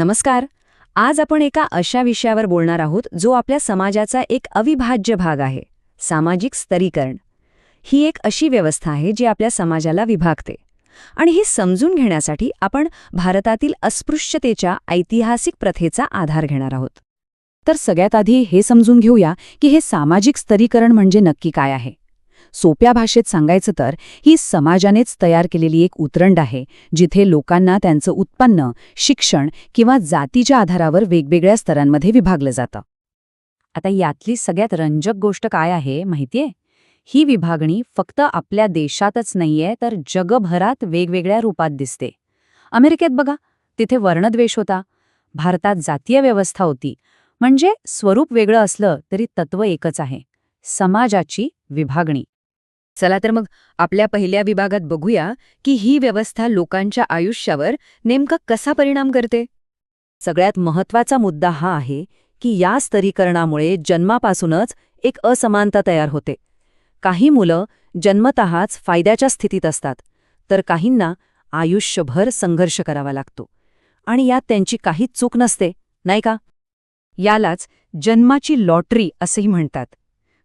नमस्कार. आज आपण एका अशा विषयावर बोलणार आहोत जो आपल्या समाजाचा एक अविभाज्य भाग आहे सामाजिक स्तरीकरण. ही एक अशी व्यवस्था आहे जी आपल्या समाजाला विभागते. आणि हे समजून घेण्यासाठी आपण भारतातील अस्पृश्यतेच्या ऐतिहासिक प्रथेचा आधार घेणार आहोत. तर सगळ्यात आधी हे समजून घेऊया की हे सामाजिक स्तरीकरण म्हणजे नक्की काय आहे. सोप्या भाषेत सांगायचं तर ही समाजानेच तयार केलेली एक उतरंड आहे जिथे लोकांना त्यांचं उत्पन्न शिक्षण किंवा जातीच्या आधारावर वेगवेगळ्या स्तरांमध्ये विभागलं जातं. आता यातली सगळ्यात रंजक गोष्ट काय आहे माहितीये? ही विभागणी फक्त आपल्या देशातच नाहीये तर जगभरात वेगवेगळ्या रूपात दिसते. अमेरिकेत बघा तिथे वर्णद्वेष होता. भारतात जातीय व्यवस्था होती. म्हणजे स्वरूप वेगळं असलं तरी तत्व एकच आहे समाजाची विभागणी. चला तर मग आपल्या पहिल्या विभागात बघूया की ही व्यवस्था लोकांच्या आयुष्यावर नेमका कसा परिणाम करते. सगळ्यात महत्त्वाचा मुद्दा हा आहे की या स्तरीकरणामुळे जन्मापासूनच एक असमानता तयार होते. काही मुलं जन्मतःच फायद्याच्या स्थितीत असतात तर काहींना आयुष्यभर संघर्ष करावा लागतो आणि यात त्यांची काहीच चूक नसते नाही का? यालाच जन्माची लॉटरी असंही म्हणतात.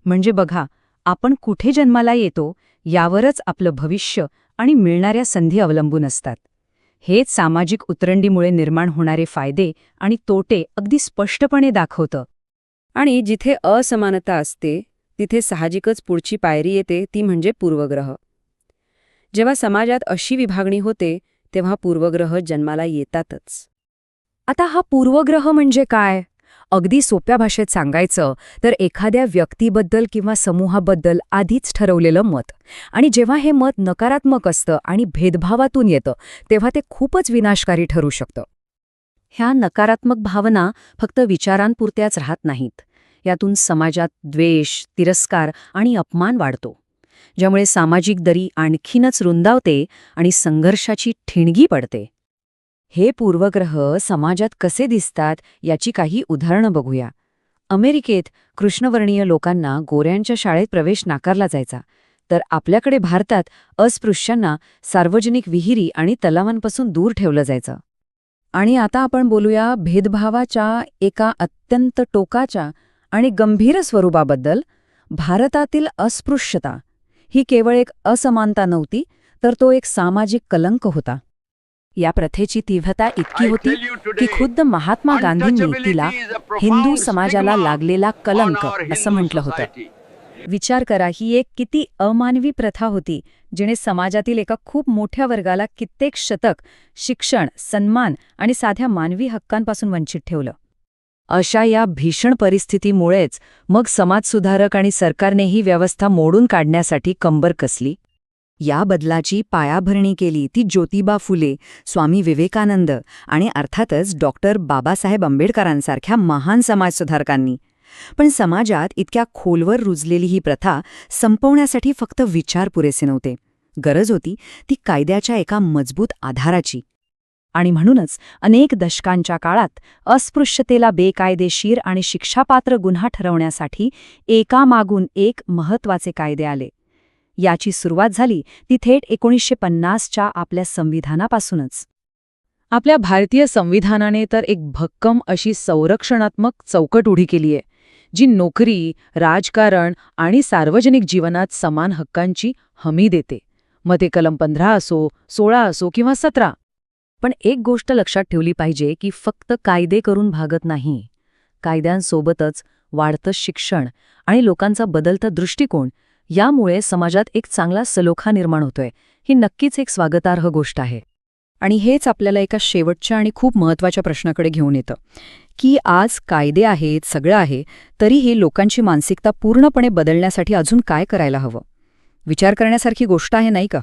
म्हणजे बघा आपण कुठे जन्माला येतो यावरच आपलं भविष्य आणि मिळणाऱ्या संधी अवलंबून असतात. हेच सामाजिक उतरंडीमुळे निर्माण होणारे फायदे आणि तोटे अगदी स्पष्टपणे दाखवतं. आणि जिथे असमानता असते तिथे साहजिकच पुढची पायरी येते ती म्हणजे पूर्वग्रह. जेव्हा समाजात अशी विभागणी होते तेव्हा पूर्वग्रह जन्माला येतातच. आता हा पूर्वग्रह म्हणजे काय? अगदी सोप्या भाषेत सांगायचं तर एखाद्या व्यक्तीबद्दल किंवा समूहाबद्दल आधीच ठरवलेलं मत. आणि जेव्हा हे मत नकारात्मक असतं आणि भेदभावातून येतं तेव्हा ते खूपच विनाशकारी ठरू शकतं. ह्या नकारात्मक भावना फक्त विचारांपुरत्याच राहत नाहीत. यातून समाजात द्वेष तिरस्कार आणि अपमान वाढतो. ज्यामुळे सामाजिक दरी आणखीनच रुंदावते आणि संघर्षाची ठिणगी पडते. हे पूर्वग्रह समाजात कसे दिसतात याची काही उदाहरणं बघूया. अमेरिकेत कृष्णवर्णीय लोकांना गोऱ्यांच्या शाळेत प्रवेश नाकारला जायचा तर आपल्याकडे भारतात अस्पृश्यांना सार्वजनिक विहिरी आणि तलावांपासून दूर ठेवलं जायचं. आणि आता आपण बोलूया भेदभावाच्या एका अत्यंत टोकाच्या आणि गंभीर स्वरूपाबद्दल भारतातील अस्पृश्यता. ही केवळ एक असमानता नव्हती तर तो एक सामाजिक कलंक होता. या प्रथेची तीव्रता इतकी होती की खुद्द महात्मा गांधींनी तिला हिंदू समाजाला लागलेला कलंक असं म्हटलं होतं. विचार करा ही एक किती अमानवी प्रथा होती जिने समाजातील एका खूप मोठ्या वर्गाला कित्येक शतक शिक्षण सन्मान आणि साध्या मानवी हक्कांपासून वंचित ठेवलं. अशा या भीषण परिस्थितीमुळेच मग समाजसुधारक आणि सरकारने ही व्यवस्था मोडून काढण्यासाठी कंबर कसली? या बदलाची पायाभरणी केली ती ज्योतिबा फुले स्वामी विवेकानंद आणि अर्थातच डॉक्टर बाबासाहेब आंबेडकरांसारख्या महान समाजसुधारकांनी. पण समाजात इतक्या खोलवर रुजलेली ही प्रथा संपवण्यासाठी फक्त विचार पुरेसे नव्हते. गरज होती ती कायद्याच्या एका मजबूत आधाराची. आणि म्हणूनच अनेक दशकांच्या काळात अस्पृश्यतेला बेकायदेशीर आणि शिक्षापात्र गुन्हा ठरवण्यासाठी एकामागून एक महत्त्वाचे कायदे आले. याची सुरुवात झाली ती थेट एकोणीसशे पन्नासच्या आपल्या संविधानापासूनच. आपल्या भारतीय संविधानाने तर एक भक्कम अशी संरक्षणात्मक चौकट उडी केलीये जी नोकरी राजकारण आणि सार्वजनिक जीवनात समान हक्कांची हमी देते. मग ते कलम पंधरा असो सोळा असो किंवा सतरा. पण एक गोष्ट लक्षात ठेवली पाहिजे की फक्त कायदे करून भागत नाही. कायद्यांसोबतच वाढतं शिक्षण आणि लोकांचा बदलता दृष्टिकोन यामुळे समाजात एक चांगला सलोखा निर्माण होतोय. ही नक्कीच एक स्वागतार्ह गोष्ट आहे. आणि हेच आपल्याला एका शेवटच्या आणि खूप महत्त्वाच्या प्रश्नाकडे घेऊन येतं. की आज कायदे आहेत सगळं आहे तरीही लोकांची मानसिकता पूर्णपणे बदलण्यासाठी अजून काय करायला हवं? विचार करण्यासारखी गोष्ट आहे नाही का?